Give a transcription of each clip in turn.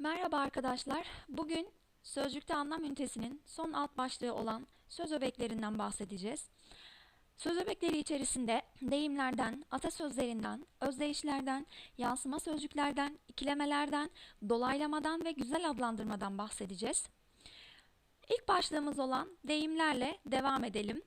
Merhaba arkadaşlar. Bugün sözcükte anlam ünitesinin son alt başlığı olan söz öbeklerinden bahsedeceğiz. Söz öbekleri içerisinde deyimlerden, atasözlerinden, özdeyişlerden, yansıma sözcüklerden, ikilemelerden, dolaylamadan ve güzel adlandırmadan bahsedeceğiz. İlk başlığımız olan deyimlerle devam edelim.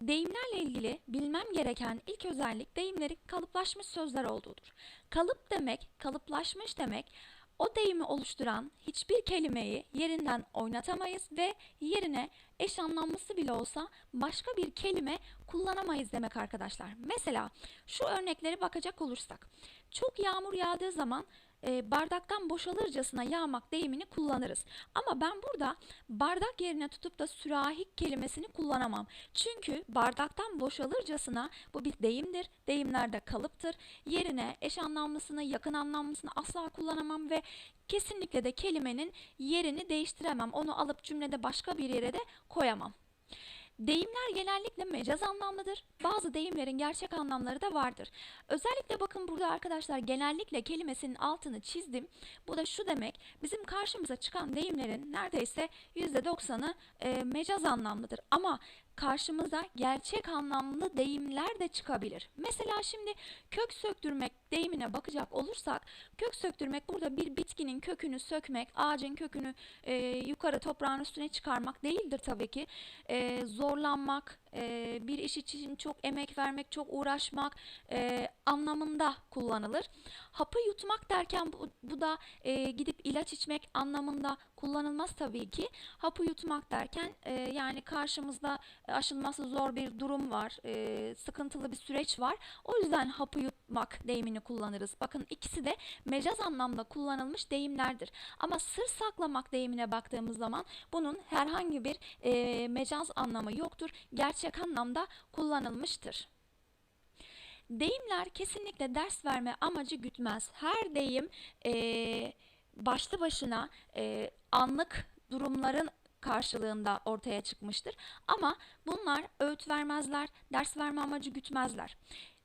Deyimlerle ilgili bilmem gereken ilk özellik deyimlerin kalıplaşmış sözler olduğudur. Kalıp demek, kalıplaşmış demek o deyimi oluşturan hiçbir kelimeyi yerinden oynatamayız ve yerine eş anlamlısı bile olsa başka bir kelime kullanamayız demek arkadaşlar. Mesela şu örneklere bakacak olursak. Çok yağmur yağdığı zaman e, bardaktan boşalırcasına yağmak deyimini kullanırız. Ama ben burada bardak yerine tutup da sürahi kelimesini kullanamam. Çünkü bardaktan boşalırcasına bu bir deyimdir. Deyimlerde kalıptır. Yerine eş anlamlısını, yakın anlamlısını asla kullanamam ve kesinlikle de kelimenin yerini değiştiremem. Onu alıp cümlede başka bir yere de koyamam. Deyimler genellikle mecaz anlamlıdır. Bazı deyimlerin gerçek anlamları da vardır. Özellikle bakın burada arkadaşlar genellikle kelimesinin altını çizdim. Bu da şu demek bizim karşımıza çıkan deyimlerin neredeyse %90'ı e, mecaz anlamlıdır. Ama karşımıza gerçek anlamlı deyimler de çıkabilir. Mesela şimdi kök söktürmek deyimine bakacak olursak kök söktürmek burada bir bitkinin kökünü sökmek, ağacın kökünü e, yukarı toprağın üstüne çıkarmak değildir tabii ki. E, zorlanmak, e, bir iş için çok emek vermek, çok uğraşmak e, anlamında kullanılır. Hapı yutmak derken bu, bu da e, gidip ilaç içmek anlamında kullanılmaz tabii ki. Hapı yutmak derken e, yani karşımızda aşılması zor bir durum var, e, sıkıntılı bir süreç var. O yüzden hapı yutmak deyimini kullanırız. Bakın ikisi de mecaz anlamda kullanılmış deyimlerdir. Ama sır saklamak deyimine baktığımız zaman bunun herhangi bir e, mecaz anlamı yoktur. Gerçek anlamda kullanılmıştır. Deyimler kesinlikle ders verme amacı gütmez. Her deyim e, başlı başına e, anlık durumların karşılığında ortaya çıkmıştır. Ama bunlar öğüt vermezler, ders verme amacı gütmezler.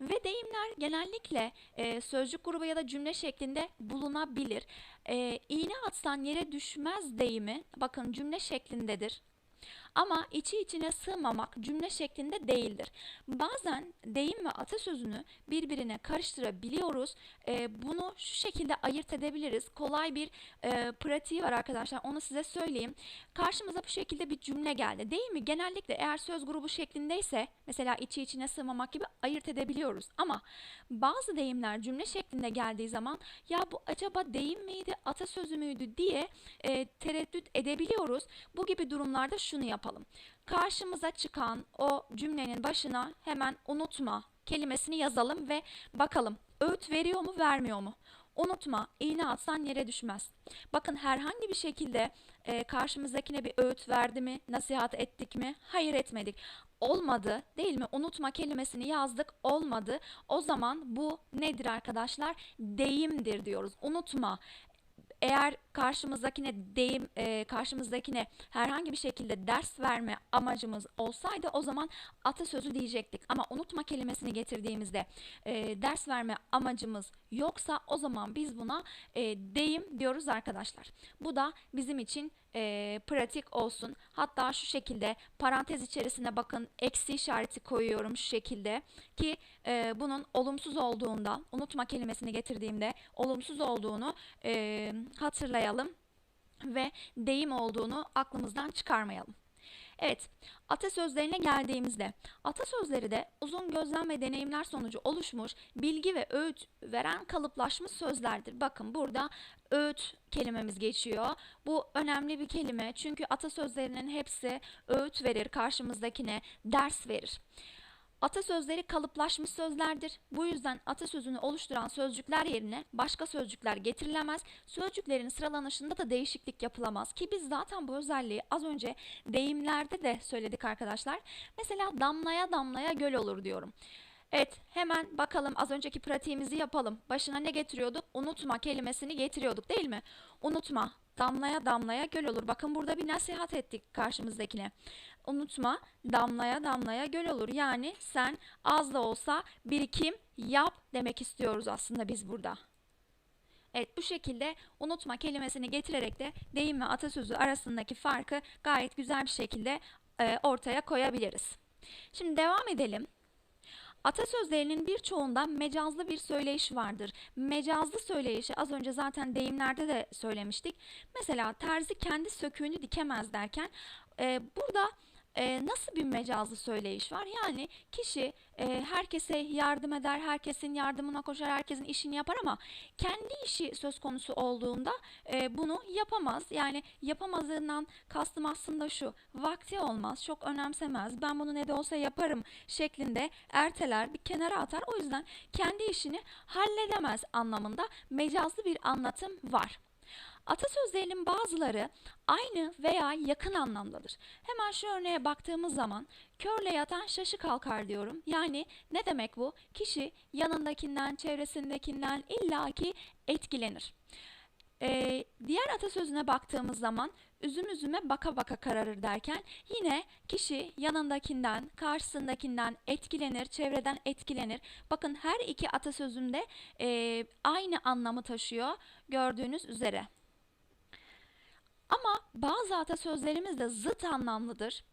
Ve deyimler genellikle e, sözcük grubu ya da cümle şeklinde bulunabilir. E, iğne atsan yere düşmez deyimi bakın cümle şeklindedir. Ama içi içine sığmamak cümle şeklinde değildir. Bazen deyim ve atasözünü birbirine karıştırabiliyoruz. E, bunu şu şekilde ayırt edebiliriz. Kolay bir e, pratiği var arkadaşlar. Onu size söyleyeyim. Karşımıza bu şekilde bir cümle geldi. Değil mi? Genellikle eğer söz grubu şeklindeyse mesela içi içine sığmamak gibi ayırt edebiliyoruz. Ama bazı deyimler cümle şeklinde geldiği zaman ya bu acaba deyim miydi, atasözü müydü diye e, tereddüt edebiliyoruz. Bu gibi durumlarda şunu yapalım. Karşımıza çıkan o cümlenin başına hemen unutma kelimesini yazalım ve bakalım öğüt veriyor mu vermiyor mu? Unutma, iğne atsan yere düşmez. Bakın herhangi bir şekilde e, karşımızdakine bir öğüt verdi mi, nasihat ettik mi? Hayır etmedik. Olmadı değil mi? Unutma kelimesini yazdık, olmadı. O zaman bu nedir arkadaşlar? Deyimdir diyoruz. Unutma eğer karşımızdakine deyim e, karşımızdakine herhangi bir şekilde ders verme amacımız olsaydı o zaman atasözü diyecektik. Ama unutma kelimesini getirdiğimizde e, ders verme amacımız yoksa o zaman biz buna e, deyim diyoruz arkadaşlar. Bu da bizim için e, pratik olsun. Hatta şu şekilde parantez içerisine bakın eksi işareti koyuyorum şu şekilde ki e, bunun olumsuz olduğunda unutma kelimesini getirdiğimde olumsuz olduğunu e, hatırlayalım ve deyim olduğunu aklımızdan çıkarmayalım. Evet, atasözlerine geldiğimizde atasözleri de uzun gözlem ve deneyimler sonucu oluşmuş bilgi ve öğüt veren kalıplaşmış sözlerdir. Bakın burada öğüt kelimemiz geçiyor. Bu önemli bir kelime çünkü atasözlerinin hepsi öğüt verir, karşımızdakine ders verir. Atasözleri kalıplaşmış sözlerdir. Bu yüzden atasözünü oluşturan sözcükler yerine başka sözcükler getirilemez. Sözcüklerin sıralanışında da değişiklik yapılamaz ki biz zaten bu özelliği az önce deyimlerde de söyledik arkadaşlar. Mesela damlaya damlaya göl olur diyorum. Evet hemen bakalım az önceki pratiğimizi yapalım. Başına ne getiriyorduk? Unutma kelimesini getiriyorduk değil mi? Unutma damlaya damlaya göl olur. Bakın burada bir nasihat ettik karşımızdakine. Unutma damlaya damlaya göl olur. Yani sen az da olsa birikim yap demek istiyoruz aslında biz burada. Evet bu şekilde unutma kelimesini getirerek de deyim ve atasözü arasındaki farkı gayet güzel bir şekilde e, ortaya koyabiliriz. Şimdi devam edelim. Atasözlerinin birçoğunda mecazlı bir söyleyiş vardır. Mecazlı söyleyişi az önce zaten deyimlerde de söylemiştik. Mesela terzi kendi söküğünü dikemez derken e, burada e, nasıl bir mecazlı söyleyiş var? Yani kişi e, herkese yardım eder, herkesin yardımına koşar, herkesin işini yapar ama kendi işi söz konusu olduğunda e, bunu yapamaz. Yani yapamazlığından kastım aslında şu, vakti olmaz, çok önemsemez, ben bunu ne de olsa yaparım şeklinde erteler, bir kenara atar. O yüzden kendi işini halledemez anlamında mecazlı bir anlatım var. Atasözlerinin bazıları aynı veya yakın anlamdadır. Hemen şu örneğe baktığımız zaman körle yatan şaşı kalkar diyorum. Yani ne demek bu? Kişi yanındakinden, çevresindekinden illaki etkilenir. Ee, diğer atasözüne baktığımız zaman üzüm üzüme baka baka kararır derken yine kişi yanındakinden, karşısındakinden etkilenir, çevreden etkilenir. Bakın her iki atasözünde e, aynı anlamı taşıyor gördüğünüz üzere. Ama bazı atasözlerimiz de zıt anlamlıdır.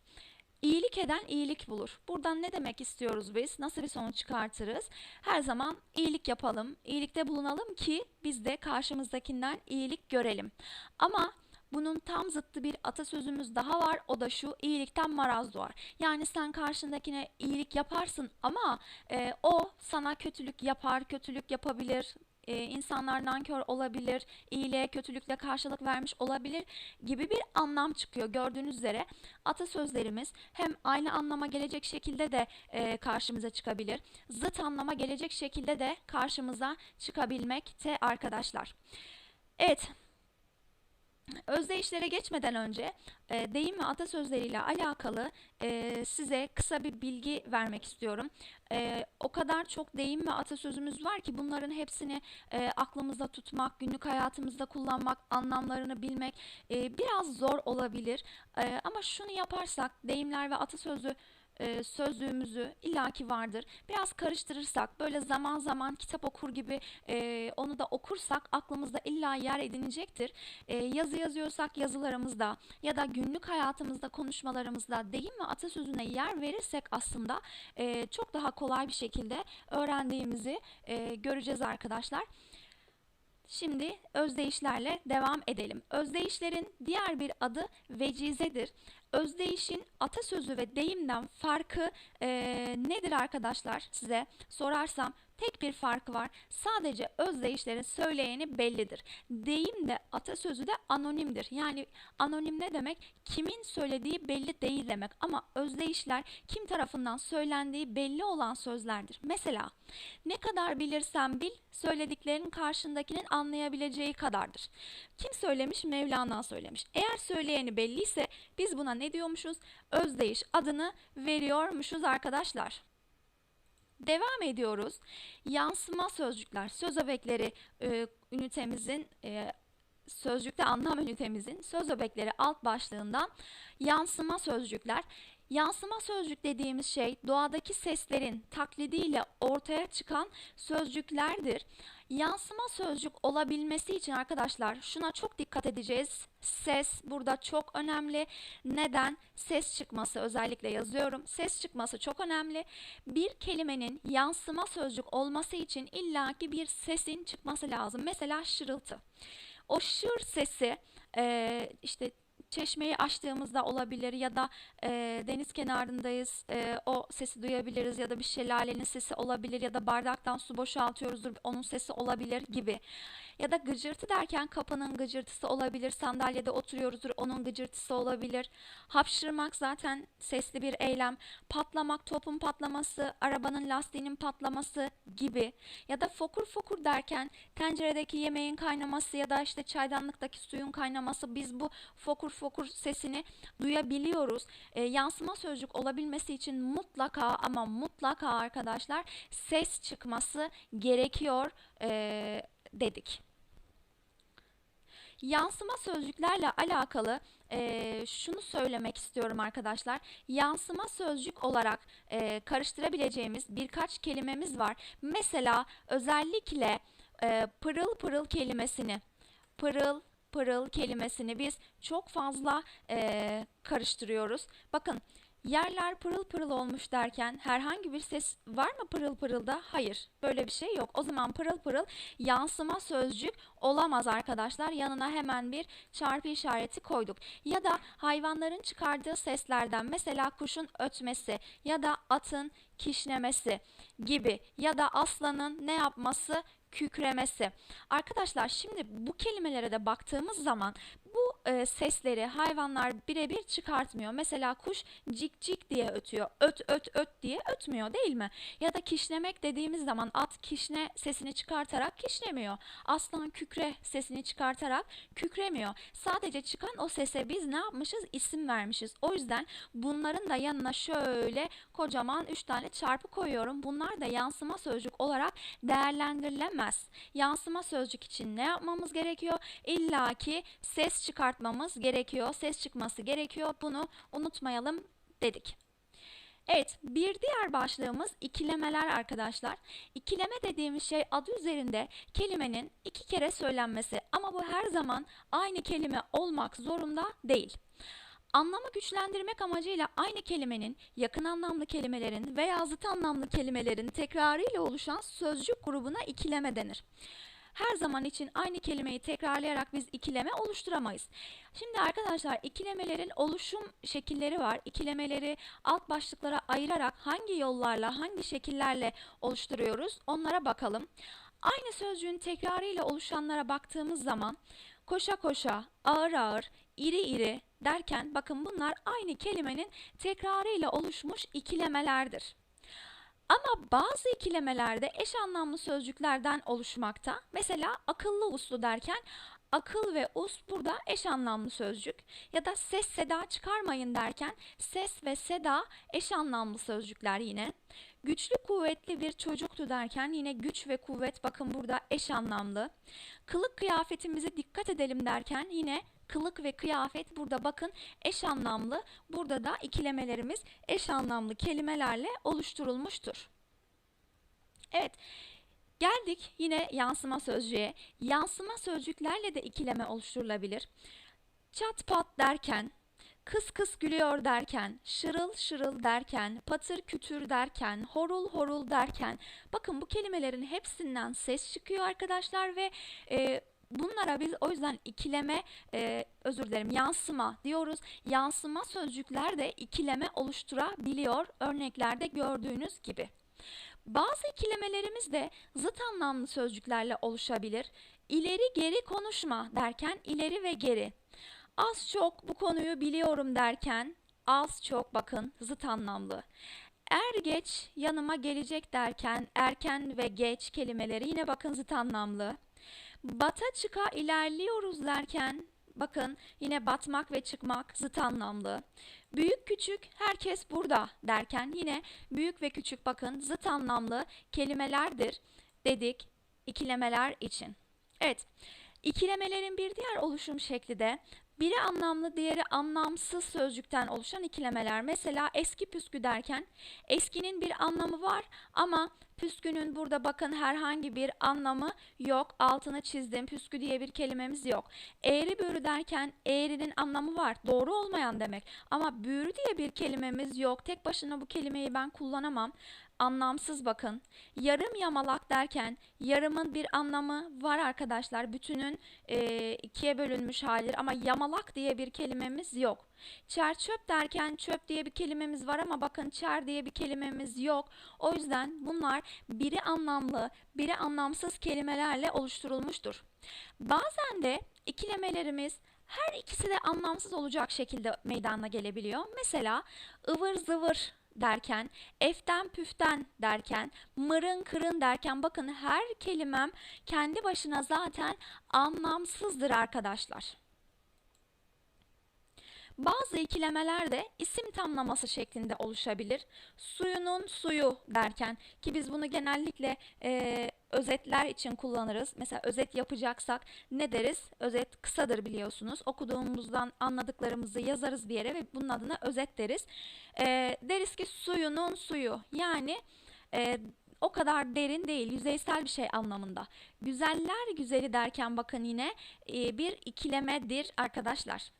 İyilik eden iyilik bulur. Buradan ne demek istiyoruz biz? Nasıl bir sonuç çıkartırız? Her zaman iyilik yapalım, iyilikte bulunalım ki biz de karşımızdakinden iyilik görelim. Ama bunun tam zıttı bir atasözümüz daha var. O da şu iyilikten maraz doğar. Yani sen karşındakine iyilik yaparsın ama e, o sana kötülük yapar, kötülük yapabilir, e, insanlar nankör olabilir, iyiliğe kötülükle karşılık vermiş olabilir gibi bir anlam çıkıyor. Gördüğünüz üzere atasözlerimiz hem aynı anlama gelecek şekilde de e, karşımıza çıkabilir, zıt anlama gelecek şekilde de karşımıza çıkabilmekte arkadaşlar. Evet, Özdeyişlere geçmeden önce e, deyim ve atasözleriyle alakalı e, size kısa bir bilgi vermek istiyorum. E, o kadar çok deyim ve atasözümüz var ki bunların hepsini e, aklımızda tutmak, günlük hayatımızda kullanmak, anlamlarını bilmek e, biraz zor olabilir. E, ama şunu yaparsak deyimler ve atasözü e, sözlüğümüzü illaki vardır. Biraz karıştırırsak böyle zaman zaman kitap okur gibi e, onu da okursak aklımızda illa yer edinecektir. E, yazı yazıyorsak yazılarımızda ya da günlük hayatımızda konuşmalarımızda deyim ve atasözüne yer verirsek aslında e, çok daha kolay bir şekilde öğrendiğimizi e, göreceğiz arkadaşlar. Şimdi özdeyişlerle devam edelim. Özdeyişlerin diğer bir adı vecizedir. Özdeyişin atasözü ve deyimden farkı e, nedir arkadaşlar? Size sorarsam tek bir farkı var. Sadece özdeyişlerin söyleyeni bellidir. Deyim de atasözü de anonimdir. Yani anonim ne demek? Kimin söylediği belli değil demek. Ama özdeyişler kim tarafından söylendiği belli olan sözlerdir. Mesela ne kadar bilirsen bil söylediklerinin karşındakinin anlayabileceği kadardır. Kim söylemiş? Mevlana söylemiş. Eğer söyleyeni belliyse biz buna ne diyormuşuz? Özdeyiş adını veriyormuşuz arkadaşlar. Devam ediyoruz. Yansıma sözcükler, söz öbekleri e, ünitemizin e, sözcükte anlam ünitemizin söz öbekleri alt başlığından yansıma sözcükler. Yansıma sözcük dediğimiz şey doğadaki seslerin taklidiyle ortaya çıkan sözcüklerdir. Yansıma sözcük olabilmesi için arkadaşlar şuna çok dikkat edeceğiz. Ses burada çok önemli. Neden? Ses çıkması özellikle yazıyorum. Ses çıkması çok önemli. Bir kelimenin yansıma sözcük olması için illaki bir sesin çıkması lazım. Mesela şırıltı. O şır sesi işte çeşmeyi açtığımızda olabilir ya da e, deniz kenarındayız e, o sesi duyabiliriz ya da bir şelalenin sesi olabilir ya da bardaktan su boşaltıyoruzdur onun sesi olabilir gibi. Ya da gıcırtı derken kapının gıcırtısı olabilir, sandalyede oturuyoruzdur onun gıcırtısı olabilir. Hapşırmak zaten sesli bir eylem. Patlamak, topun patlaması, arabanın lastiğinin patlaması gibi. Ya da fokur fokur derken tenceredeki yemeğin kaynaması ya da işte çaydanlıktaki suyun kaynaması biz bu fokur fokur sesini duyabiliyoruz. E, yansıma sözcük olabilmesi için mutlaka ama mutlaka arkadaşlar ses çıkması gerekiyor e, dedik. Yansıma sözcüklerle alakalı e, şunu söylemek istiyorum arkadaşlar. Yansıma sözcük olarak e, karıştırabileceğimiz birkaç kelimemiz var. Mesela özellikle e, pırıl pırıl kelimesini pırıl pırıl kelimesini biz çok fazla e, karıştırıyoruz. Bakın yerler pırıl pırıl olmuş derken herhangi bir ses var mı pırıl pırılda? Hayır. Böyle bir şey yok. O zaman pırıl pırıl yansıma sözcük olamaz arkadaşlar. Yanına hemen bir çarpı işareti koyduk. Ya da hayvanların çıkardığı seslerden mesela kuşun ötmesi ya da atın kişnemesi gibi ya da aslanın ne yapması kükremesi. Arkadaşlar şimdi bu kelimelere de baktığımız zaman bu e, sesleri hayvanlar birebir çıkartmıyor. Mesela kuş cik cik diye ötüyor. Öt öt öt diye ötmüyor değil mi? Ya da kişnemek dediğimiz zaman at kişne sesini çıkartarak kişnemiyor. Aslan kükre sesini çıkartarak kükremiyor. Sadece çıkan o sese biz ne yapmışız? İsim vermişiz. O yüzden bunların da yanına şöyle kocaman 3 tane çarpı koyuyorum. Bunlar da yansıma sözcük olarak değerlendirilemez. Yansıma sözcük için ne yapmamız gerekiyor? İlla ki ses çıkartmamız gerekiyor. Ses çıkması gerekiyor. Bunu unutmayalım dedik. Evet, bir diğer başlığımız ikilemeler arkadaşlar. İkileme dediğimiz şey adı üzerinde kelimenin iki kere söylenmesi ama bu her zaman aynı kelime olmak zorunda değil. Anlamı güçlendirmek amacıyla aynı kelimenin yakın anlamlı kelimelerin veya zıt anlamlı kelimelerin tekrarıyla oluşan sözcük grubuna ikileme denir her zaman için aynı kelimeyi tekrarlayarak biz ikileme oluşturamayız. Şimdi arkadaşlar ikilemelerin oluşum şekilleri var. İkilemeleri alt başlıklara ayırarak hangi yollarla, hangi şekillerle oluşturuyoruz onlara bakalım. Aynı sözcüğün tekrarıyla oluşanlara baktığımız zaman koşa koşa, ağır ağır, iri iri derken bakın bunlar aynı kelimenin tekrarıyla oluşmuş ikilemelerdir. Ama bazı ikilemelerde eş anlamlı sözcüklerden oluşmakta. Mesela akıllı uslu derken akıl ve us burada eş anlamlı sözcük. Ya da ses seda çıkarmayın derken ses ve seda eş anlamlı sözcükler yine. Güçlü kuvvetli bir çocuktu derken yine güç ve kuvvet bakın burada eş anlamlı. Kılık kıyafetimizi dikkat edelim derken yine kılık ve kıyafet burada bakın eş anlamlı. Burada da ikilemelerimiz eş anlamlı kelimelerle oluşturulmuştur. Evet. Geldik yine yansıma sözcüğe. Yansıma sözcüklerle de ikileme oluşturulabilir. Çat pat derken, kıs kıs gülüyor derken, şırıl şırıl derken, patır kütür derken, horul horul derken. Bakın bu kelimelerin hepsinden ses çıkıyor arkadaşlar ve e, Bunlara biz o yüzden ikileme, e, özür dilerim yansıma diyoruz. Yansıma sözcükler de ikileme oluşturabiliyor örneklerde gördüğünüz gibi. Bazı ikilemelerimiz de zıt anlamlı sözcüklerle oluşabilir. İleri geri konuşma derken ileri ve geri. Az çok bu konuyu biliyorum derken az çok bakın zıt anlamlı. Er geç yanıma gelecek derken erken ve geç kelimeleri yine bakın zıt anlamlı. Bata çıka ilerliyoruz derken bakın yine batmak ve çıkmak zıt anlamlı. Büyük küçük herkes burada derken yine büyük ve küçük bakın zıt anlamlı kelimelerdir dedik ikilemeler için. Evet ikilemelerin bir diğer oluşum şekli de biri anlamlı, diğeri anlamsız sözcükten oluşan ikilemeler. Mesela eski püskü derken eskinin bir anlamı var ama püskünün burada bakın herhangi bir anlamı yok. Altını çizdim. Püskü diye bir kelimemiz yok. Eğri büğrü derken eğrinin anlamı var. Doğru olmayan demek. Ama büğrü diye bir kelimemiz yok. Tek başına bu kelimeyi ben kullanamam anlamsız bakın. Yarım yamalak derken yarımın bir anlamı var arkadaşlar. Bütünün e, ikiye bölünmüş halidir ama yamalak diye bir kelimemiz yok. Çer çöp derken çöp diye bir kelimemiz var ama bakın çer diye bir kelimemiz yok. O yüzden bunlar biri anlamlı, biri anlamsız kelimelerle oluşturulmuştur. Bazen de ikilemelerimiz her ikisi de anlamsız olacak şekilde meydana gelebiliyor. Mesela ıvır zıvır derken, eften püften derken, mırın kırın derken bakın her kelimem kendi başına zaten anlamsızdır arkadaşlar. Bazı ikilemeler de isim tamlaması şeklinde oluşabilir. Suyunun suyu derken ki biz bunu genellikle e, özetler için kullanırız. Mesela özet yapacaksak ne deriz? Özet kısadır biliyorsunuz. Okuduğumuzdan anladıklarımızı yazarız bir yere ve bunun adına özet deriz. E, deriz ki suyunun suyu yani e, o kadar derin değil, yüzeysel bir şey anlamında. Güzeller güzeli derken bakın yine e, bir ikilemedir arkadaşlar.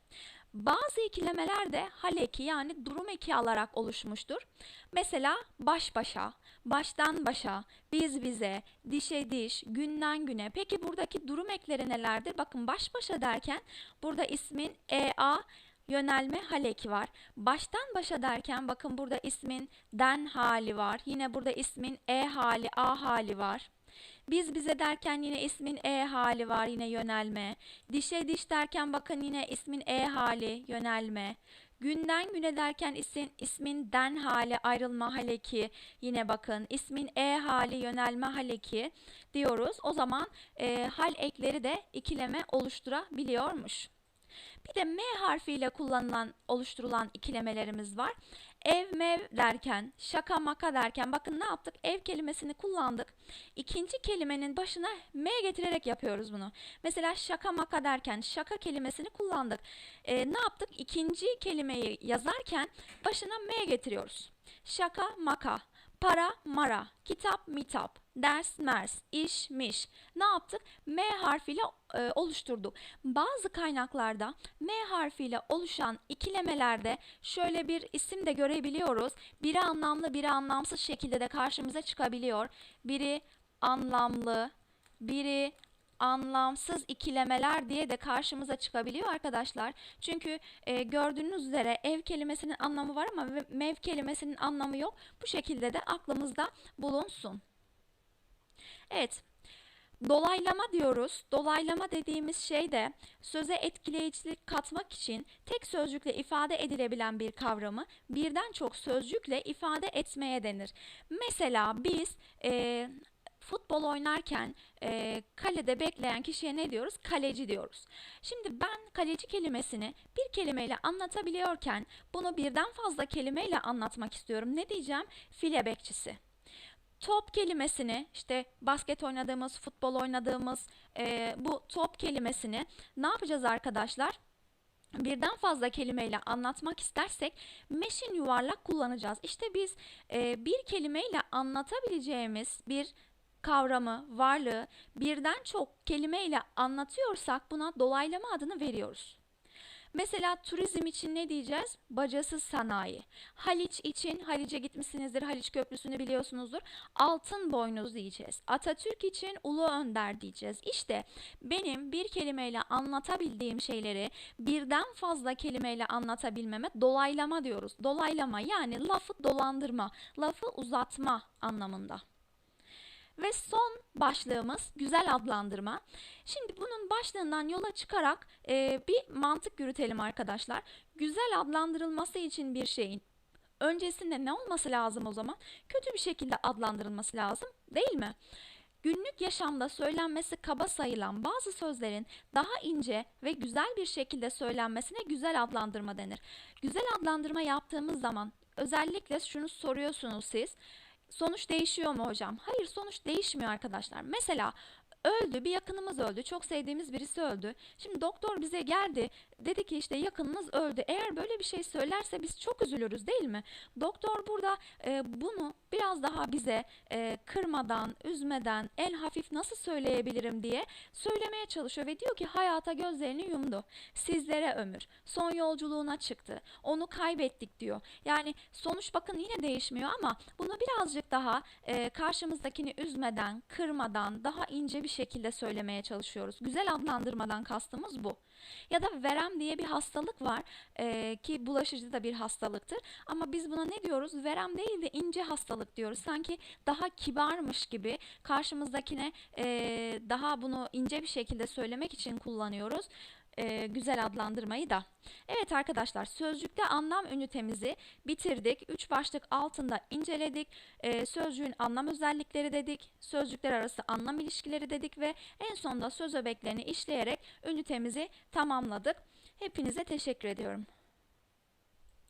Bazı ikilemeler de hal eki yani durum eki alarak oluşmuştur. Mesela baş başa, baştan başa, biz bize, dişe diş, günden güne. Peki buradaki durum ekleri nelerdir? Bakın baş başa derken burada ismin EA yönelme hal eki var. Baştan başa derken bakın burada ismin den hali var. Yine burada ismin E hali, A hali var. Biz bize derken yine ismin E hali var yine yönelme. Dişe diş derken bakın yine ismin E hali yönelme. Günden güne derken isim, ismin den hali ayrılma haleki yine bakın ismin E hali yönelme haleki diyoruz. O zaman e, hal ekleri de ikileme oluşturabiliyormuş. Bir de M harfiyle kullanılan, oluşturulan ikilemelerimiz var. Ev mev derken, şaka maka derken bakın ne yaptık? Ev kelimesini kullandık. İkinci kelimenin başına M getirerek yapıyoruz bunu. Mesela şaka maka derken şaka kelimesini kullandık. Ee, ne yaptık? İkinci kelimeyi yazarken başına M getiriyoruz. Şaka maka, para mara, kitap mitap, ders mers, iş miş. Ne yaptık? M harfiyle e, oluşturduk. Bazı kaynaklarda M harfiyle oluşan ikilemelerde şöyle bir isim de görebiliyoruz. Biri anlamlı, biri anlamsız şekilde de karşımıza çıkabiliyor. Biri anlamlı, biri anlamsız ikilemeler diye de karşımıza çıkabiliyor arkadaşlar. Çünkü e, gördüğünüz üzere ev kelimesinin anlamı var ama mev kelimesinin anlamı yok. Bu şekilde de aklımızda bulunsun. Evet. Dolaylama diyoruz. Dolaylama dediğimiz şey de söze etkileyicilik katmak için tek sözcükle ifade edilebilen bir kavramı birden çok sözcükle ifade etmeye denir. Mesela biz e, futbol oynarken e, kalede bekleyen kişiye ne diyoruz? Kaleci diyoruz. Şimdi ben kaleci kelimesini bir kelimeyle anlatabiliyorken bunu birden fazla kelimeyle anlatmak istiyorum. Ne diyeceğim? File bekçisi. Top kelimesini işte basket oynadığımız, futbol oynadığımız e, bu top kelimesini ne yapacağız arkadaşlar? birden fazla kelimeyle anlatmak istersek meşin yuvarlak kullanacağız. İşte biz e, bir kelimeyle anlatabileceğimiz bir kavramı, varlığı birden çok kelimeyle anlatıyorsak buna dolaylama adını veriyoruz. Mesela turizm için ne diyeceğiz? Bacasız sanayi. Haliç için Haliç'e gitmişsinizdir. Haliç Köprüsü'nü biliyorsunuzdur. Altın boynuz diyeceğiz. Atatürk için Ulu Önder diyeceğiz. İşte benim bir kelimeyle anlatabildiğim şeyleri birden fazla kelimeyle anlatabilmeme dolaylama diyoruz. Dolaylama yani lafı dolandırma, lafı uzatma anlamında. Ve son başlığımız güzel adlandırma. Şimdi bunun başlığından yola çıkarak e, bir mantık yürütelim arkadaşlar. Güzel adlandırılması için bir şeyin öncesinde ne olması lazım o zaman? Kötü bir şekilde adlandırılması lazım değil mi? Günlük yaşamda söylenmesi kaba sayılan bazı sözlerin daha ince ve güzel bir şekilde söylenmesine güzel adlandırma denir. Güzel adlandırma yaptığımız zaman özellikle şunu soruyorsunuz siz. Sonuç değişiyor mu hocam? Hayır sonuç değişmiyor arkadaşlar. Mesela öldü bir yakınımız öldü çok sevdiğimiz birisi öldü şimdi doktor bize geldi dedi ki işte yakınınız öldü eğer böyle bir şey söylerse biz çok üzülürüz değil mi doktor burada e, bunu biraz daha bize e, kırmadan üzmeden en hafif nasıl söyleyebilirim diye söylemeye çalışıyor ve diyor ki hayata gözlerini yumdu sizlere ömür son yolculuğuna çıktı onu kaybettik diyor yani sonuç bakın yine değişmiyor ama bunu birazcık daha e, karşımızdakini üzmeden kırmadan daha ince bir şekilde söylemeye çalışıyoruz. Güzel adlandırmadan kastımız bu. Ya da verem diye bir hastalık var e, ki bulaşıcı da bir hastalıktır. Ama biz buna ne diyoruz? Verem değil de ince hastalık diyoruz. Sanki daha kibarmış gibi karşımızdakine e, daha bunu ince bir şekilde söylemek için kullanıyoruz e, güzel adlandırmayı da. Evet arkadaşlar sözcükte anlam ünitemizi bitirdik. Üç başlık altında inceledik. E, sözcüğün anlam özellikleri dedik. Sözcükler arası anlam ilişkileri dedik ve en sonunda söz öbeklerini işleyerek ünitemizi tamamladık. Hepinize teşekkür ediyorum.